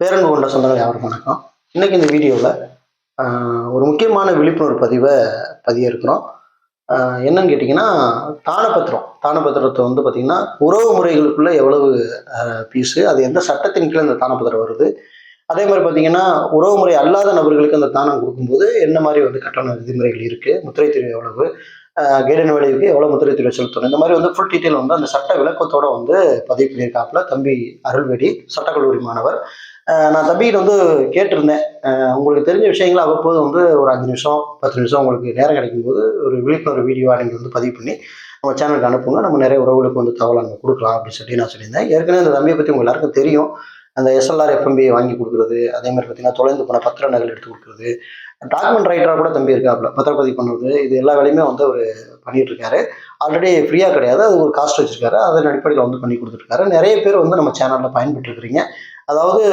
பேரன்பு கொண்ட சொந்தங்கள் யாருக்கும் வணக்கம். இன்னைக்கு இந்த வீடியோவில் ஒரு முக்கியமான விழிப்புணர்வு பதிவை பதிய இருக்கிறோம் என்னன்னு கேட்டிங்கன்னா தானபத்திரம். தானபத்திரத்தை வந்து பார்த்திங்கன்னா உறவு முறைகளுக்குள்ள எவ்வளவு பீஸு அது எந்த சட்டத்தின் கீழே இந்த தானபத்திரம் வருது? அதே மாதிரி பார்த்தீங்கன்னா உறவு முறை அல்லாத நபர்களுக்கு அந்த தானம் கொடுக்கும்போது என்ன மாதிரி வந்து கட்டண விதிமுறைகள் இருக்குது முத்திரை தீர்வு எவ்வளவு? கைடன் விளைவுக்கு எவ்வளோ முத்திரை தீர்வு செலுத்தணும்? இந்த மாதிரி வந்து ஃபுல் டீட்டெயில் வந்து அந்த சட்ட விளக்கத்தோட வந்து பதிவு பண்ணியிருக்காப்புல தம்பி அருள்வேடி சட்டக்கல்லூரி மாணவர். நான் தம்பிக்கிட்ட வந்து கேட்டிருந்தேன். உங்களுக்கு தெரிஞ்ச விஷயங்களை அவ்வப்போது வந்து ஒரு அஞ்சு நிமிஷம் பத்து நிமிஷம் உங்களுக்கு நேரம் கிடைக்கும்போது ஒரு விழிப்புணர்வு வீடியோ நீங்கள் வந்து பதிவு பண்ணி நம்ம சேனலுக்கு அனுப்புங்க. நம்ம நிறைய உறவுகளுக்கு வந்து தகவலை நம்ம கொடுக்கலாம் அப்படின்னு சொல்லி நான் சொல்லியிருந்தேன். ஏற்கனவே இந்த தம்பியை பற்றி உங்க எல்லாருக்கும் தெரியும். அந்த எஸ்எல்ஆர் எஃப்எம்பி வாங்கி கொடுக்குறது அதே மாதிரி பார்த்தீங்கன்னா தொலைந்து போன பத்திர நகல் எடுத்து கொடுக்குறது டாக்குமெண்ட் ரைட்டராக கூட தம்பி இருக்காப்புல பத்திரப்பதிவு பண்ணுறது இது எல்லா வேலையுமே வந்து அவர் பண்ணிட்டு இருக்காரு ஆல்ரெடி ஃப்ரீயாக கிடையாது அது ஒரு காஸ்ட் வச்சிருக்காரு. அதன் அடிப்படையில் வந்து பண்ணி கொடுத்துருக்காரு நிறைய பேர் வந்து நம்ம சேனலில் பயன்பெற்றுருக்கிறீங்க. அதாவது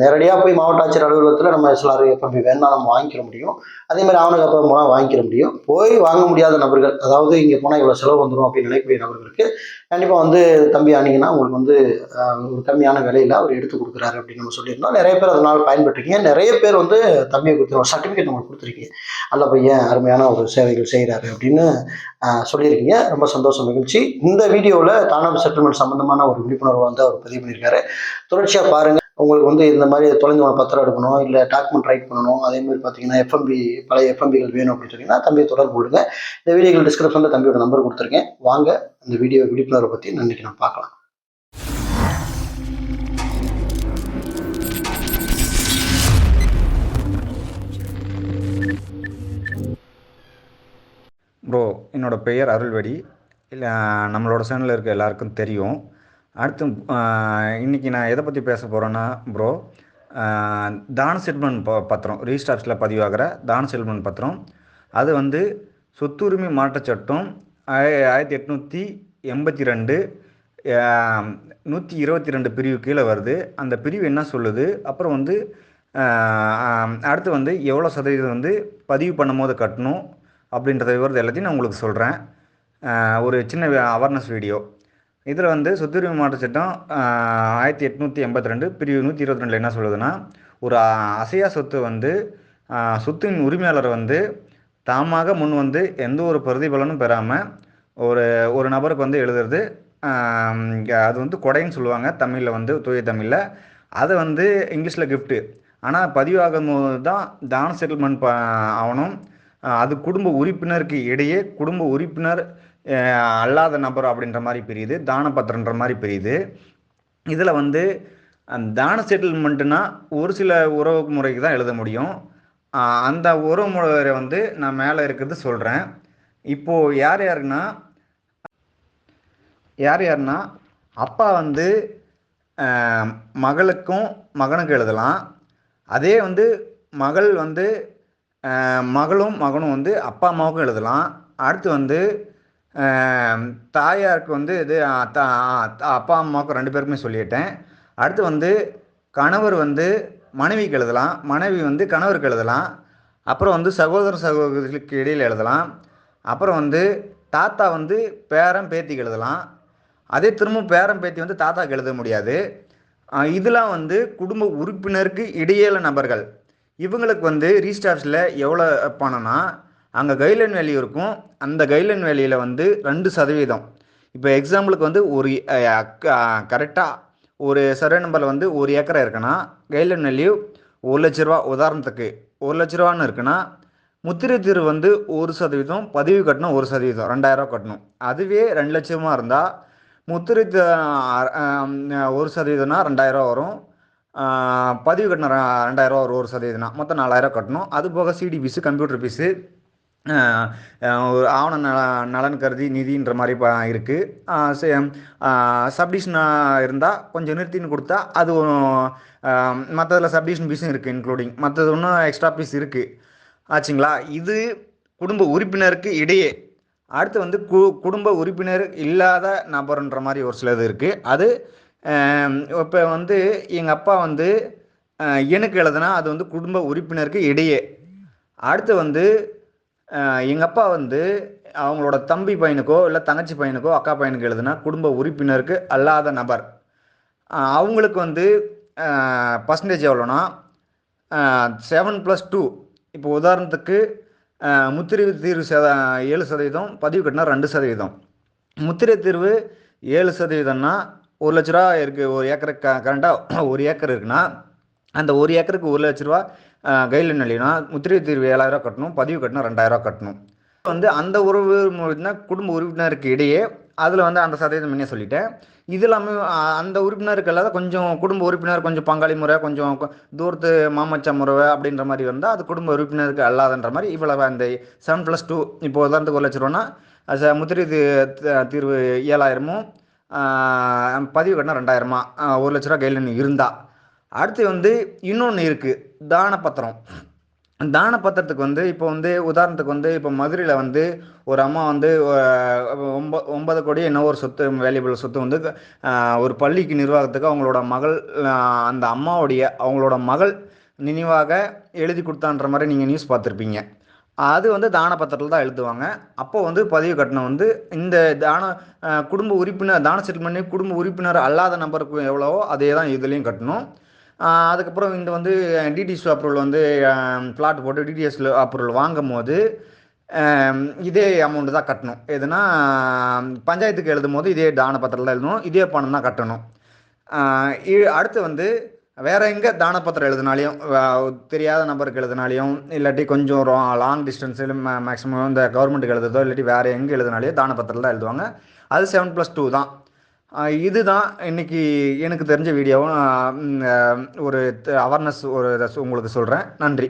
நேரடியாக போய் மாவட்ட ஆட்சியர் அலுவலகத்தில் நம்ம எஸ்எல்ஆர் எஃப்எம்பி வேணா நம்ம வாங்கிக்கிற முடியும். அதே மாதிரி ஆவணக்கு போனால் வாங்கிக்கிற முடியும். போய் வாங்க முடியாத நபர்கள் அதாவது இங்கே போனால் இவ்வளோ செலவு வந்துடும் அப்படின்னு நினைக்கக்கூடிய நபர்களுக்கு கண்டிப்பாக வந்து தம்பி ஆனீங்கன்னா உங்களுக்கு வந்து ஒரு கம்மியான விலையில் அவர் எடுத்து கொடுக்குறாரு அப்படின்னு நம்ம சொல்லியிருந்தோம். நிறைய பேர் அதனால் பயன்பட்டுருக்கீங்க நிறைய பேர் வந்து தம்பியை கொடுத்து ஒரு சர்டிஃபிகேட் உங்களுக்கு கொடுத்துருக்கீங்க. நல்ல பையன் அருமையான ஒரு சேவைகள் செய்கிறாரு அப்படின்னு சொல்லியிருக்கீங்க. ரொம்ப சந்தோஷம் மகிழ்ச்சி. இந்த வீடியோவில் தானாபு செட்டில்மெண்ட் சம்மந்தமான ஒரு விழிப்புணர்வை வந்து அவர் பதிவு பண்ணியிருக்காரு. தொடர்ச்சியாக பாருங்கள் உங்களுக்கு வந்து இந்த மாதிரி தொலைந்து போன பத்திரம் எடுக்கணும் இல்லை டாக்குமெண்ட் ரைட் பண்ணணும் அதே மாதிரி பார்த்தீங்கன்னா எஃப்எம்பி பழைய எஃப்எம்பிகள் வேணும் அப்படின்னு சொன்னீங்கன்னா தம்பியை தொடர்பு கொடுங்க இந்த வீடியோகள் டிஸ்கிரிப்ஷனில் தம்பியோட நம்பர் கொடுத்துருக்கேன். வாங்க இந்த வீடியோ விழிப்புணர்வை பற்றி இன்னைக்கு நம்ம பார்க்கலாம். ப்ரோ என்னோட பெயர் அருள்வடி. இல்லை நம்மளோட சேனலில் இருக்க எல்லாருக்கும் தெரியும். அடுத்து இன்றைக்கி நான் எதை பற்றி பேச போகிறேன்னா ப்ரோ தான செல்வன் ப பத்திரம் ரிஜிஸ்டார்ஸில் பதிவாகிற தான செல்வன் பத்திரம். அது வந்து சொத்துரிமை மாற்றச்சட்டம் ஆய- ஆயிரத்தி எட்நூற்றி எண்பத்தி ரெண்டு நூற்றி இருபத்தி ரெண்டு பிரிவு கீழே வருது. அந்த பிரிவு என்ன சொல்லுது? அப்புறம் வந்து அடுத்து வந்து எவ்வளோ சதவீதம் வந்து பதிவு பண்ணும் போது கட்டணும் அப்படின்றத விவரத்தை எல்லாத்தையும் நான் உங்களுக்கு சொல்கிறேன் ஒரு சின்ன அவேர்னஸ் வீடியோ இதில் வந்து சொத்துரிமை மாற்ற சட்டம் ஆயிரத்தி எட்நூற்றி எண்பத்தி ரெண்டு பிரிவு நூற்றி இருபத்தி ரெண்டில் என்ன சொல்லுதுன்னா ஒரு அசையா சொத்து வந்து சொத்தின் உரிமையாளர் வந்து தாமாக முன் வந்து எந்த ஒரு பிரதிபலனும் பெறாமல் ஒரு ஒரு நபருக்கு வந்து எழுதுறது அது வந்து கொடைன்னு சொல்லுவாங்க தமிழில் வந்து தூய தமிழில். அதை வந்து இங்கிலீஷில் கிஃப்ட்டு ஆனால் பதிவாகும் போது தான் தான செட்டில்மெண்ட் ப ஆகணும் அது குடும்ப உறுப்பினருக்கு இடையே குடும்ப உறுப்பினர் அல்லாத நபர் அப்படின்ற மாதிரி பிரியுது தானபத்திரன்ற மாதிரி பிரியுது. இதில் வந்து அந்த தான செட்டில்மெண்ட்டுனா ஒரு சில உறவு முறைக்கு தான் எழுத முடியும். அந்த உறவு முறை வந்து நான் மேலே இருக்கிறது சொல்கிறேன் இப்போது யார் யாருன்னா யார் யாருன்னா அப்பா வந்து மகளுக்கும் மகனுக்கு எழுதலாம். அதே வந்து மகள் வந்து மகளும் மகனும் வந்து அப்பா அம்மாவுக்கும் எழுதலாம். அடுத்து வந்து தாயாருக்கு வந்து இது அப்பா அம்மாவுக்கும் ரெண்டு பேருக்குமே சொல்லிட்டேன். அடுத்து வந்து கணவர் வந்து மனைவிக்கு எழுதலாம் மனைவி வந்து கணவருக்கு எழுதலாம் அப்புறம் வந்து சகோதர சகோதரிகளுக்கு இடையில் எழுதலாம் அப்புறம் வந்து தாத்தா வந்து பேரன் பேத்திக்கு எழுதலாம். அதே திரும்ப பேரன் பேத்தி வந்து தாத்தாக்கு எழுத முடியாது. இதெல்லாம் வந்து குடும்ப உறுப்பினருக்கு இடையில நபர்கள். இவங்களுக்கு வந்து ரீஸ்டார்ஸில் எவ்வளோ பணம்னா அங்கே கைட்லைன் வேல்யூ இருக்கும். அந்த கைட்லைன் வேல்யூவில் வந்து ரெண்டு சதவீதம். இப்போ எக்ஸாம்பிளுக்கு வந்து ஒரு கரெக்டாக ஒரு சர்வே நம்பரில் வந்து ஒரு ஏக்கரை இருக்குன்னா கைட்லைன் வேல்யூ ஒரு லட்ச ரூபா. உதாரணத்துக்கு ஒரு லட்ச ரூபான்னு இருக்குன்னா முத்திரை தீர்வு வந்து ஒரு சதவீதம் பதிவு கட்டணும் ஒரு சதவீதம் ரெண்டாயிரம் கட்டணும். அதுவே ரெண்டு லட்சமாக இருந்தால் முத்திரை ஒரு சதவீதம்னா ரெண்டாயிரம் வரும். பதிவு கட்டணும் ரெண்டாயிரம் வரும் ஒரு சதவீதம்னா மொத்தம் நாலாயிரம் கட்டணும். அது போக சிடி ஃபீஸு கம்ப்யூட்டர் ஃபீஸு ஒரு ஆவண நல நலன் கருதி நிதின்ற மாதிரி ப இருக்குது சப்டிஷனாக இருந்தால் கொஞ்சம் நிறுத்தின்னு கொடுத்தா அது மற்றதில் சப்டிஷன் ஃபீஸும் இருக்குது இன்க்ளூடிங் மற்றது ஒன்றும் எக்ஸ்ட்ரா ஃபீஸ் இருக்குது ஆச்சுங்களா? இது குடும்ப உறுப்பினருக்கு இடையே. அடுத்து வந்து கு குடும்ப உறுப்பினர் இல்லாத நபர்ன்ற மாதிரி ஒரு சிலது இருக்குது அது இப்போ வந்து எங்கள் அப்பா வந்து எனக்கு எழுதுனா அது வந்து குடும்ப உறுப்பினருக்கு இடையே. அடுத்து வந்து எங்கள் அப்பா வந்து அவங்களோட தம்பி பையனுக்கோ இல்லை தங்கச்சி பையனுக்கோ அக்கா பையனுக்கு எழுதுனா குடும்ப உறுப்பினருக்கு அல்லாத நபர். அவங்களுக்கு வந்து பர்சன்டேஜ் எவ்வளோனா செவன் ப்ளஸ் டூ இப்போ உதாரணத்துக்கு முத்திரை தீர்வு சத ஏழு சதவீதம் பதிவு கட்டினா ரெண்டு சதவீதம். முத்திரை தீர்வு ஏழு சதவீதம்னா ஒரு லட்ச ரூபா இருக்குது ஒரு ஏக்கருக்கு க கரண்ட்டாக ஒரு ஏக்கர் இருக்குன்னா அந்த ஒரு ஏக்கருக்கு ஒரு லட்ச ரூபா கையில் இல்லைன்னா முத்திரை தீர்வு ஏழாயிரம் கட்டணும் பதிவு கட்டினா ரெண்டாயிரம் கட்டணும். வந்து அந்த உறவு குடும்ப உறுப்பினருக்கு இடையே அதில் வந்து அந்த சதவீதம் முன்னே சொல்லிட்டேன்? இது இல்லாமல் அந்த உறுப்பினருக்கு இல்லாத கொஞ்சம் குடும்ப உறுப்பினர் கொஞ்சம் பங்காளி முறை கொஞ்சம் தூரத்து மாமச்சா முறை அப்படின்ற மாதிரி வந்தால் அது குடும்ப உறுப்பினருக்கு அல்லாதன்ற மாதிரி இவ்வளவு அந்த செவன் ப்ளஸ் டூ இப்போ உதாரணத்துக்கு ஒரு லட்ச ரூபான்னா ச- முத்திரை தீ- தீர்வு ஏழாயிரமும் பதிவு கட்டினா ரெண்டாயிரமா ஒரு லட்ச ரூபா கையில் இருந்தால் அடுத்து வந்து இன்னொன்று இருக்குது தான பத்திரம் தான பத்திரத்துக்கு வந்து இப்போ வந்து உதாரணத்துக்கு வந்து இப்போ மதுரையில் வந்து ஒரு அம்மா வந்து ஒம்ப ஒன்பது கோடி என்ன ஒரு சொத்து வேல்யூபிள் சொத்து வந்து ஒரு பள்ளிக்கு நிர்வாகத்துக்கு அவங்களோட மகள் அந்த அம்மாவுடைய அவங்களோட மகள் நினைவாக எழுதி கொடுத்தான்ற மாதிரி நீங்கள் நியூஸ் பார்த்துருப்பீங்க. அது வந்து தான பத்திரத்தில் தான் எழுதுவாங்க. அப்போ வந்து பதிவு கட்டணம் வந்து இந்த தான குடும்ப உறுப்பினர் தான செட்டில்மெண்ட் குடும்ப உறுப்பினர் அல்லாத நபருக்கு எவ்வளவோ அதே தான் இதுலேயும் கட்டணும். அதுக்கப்புறம் இந்த வந்து டிடிஎஸ் அப்ரூவல் வந்து பிளாட் போட்டு டிடிஎஸ் அப்ரூவல் வாங்கும் போது இதே அமௌண்ட் தான் கட்டணும். எதுனா பஞ்சாயத்துக்கு எழுதும் போது இதே தான பத்திரம் தான் எழுதணும். இதே பணம் தான் கட்டணும். இ- அடுத்து வந்து வேற எங்கே தான பத்திரம் எழுதினாலையும் தெரியாத நபருக்கு எழுதினாலையும் இல்லாட்டி கொஞ்சம் லாங் டிஸ்டன்ஸில் மேக்ஸிமம் இந்த கவர்மெண்ட்டுக்கு எழுதுறதோ இல்லாட்டி வேற எங்கே எழுதினாலையோ தான பத்திரம் தான் எழுதுவாங்க. அது செவன் ப்ளஸ் டூ தான். இதுதான் இன்னைக்கு எனக்கு தெரிஞ்ச வீடியோவும் ஒரு அவேர்னஸ் ஒரு உங்களுக்கு சொல்கிறேன் நன்றி.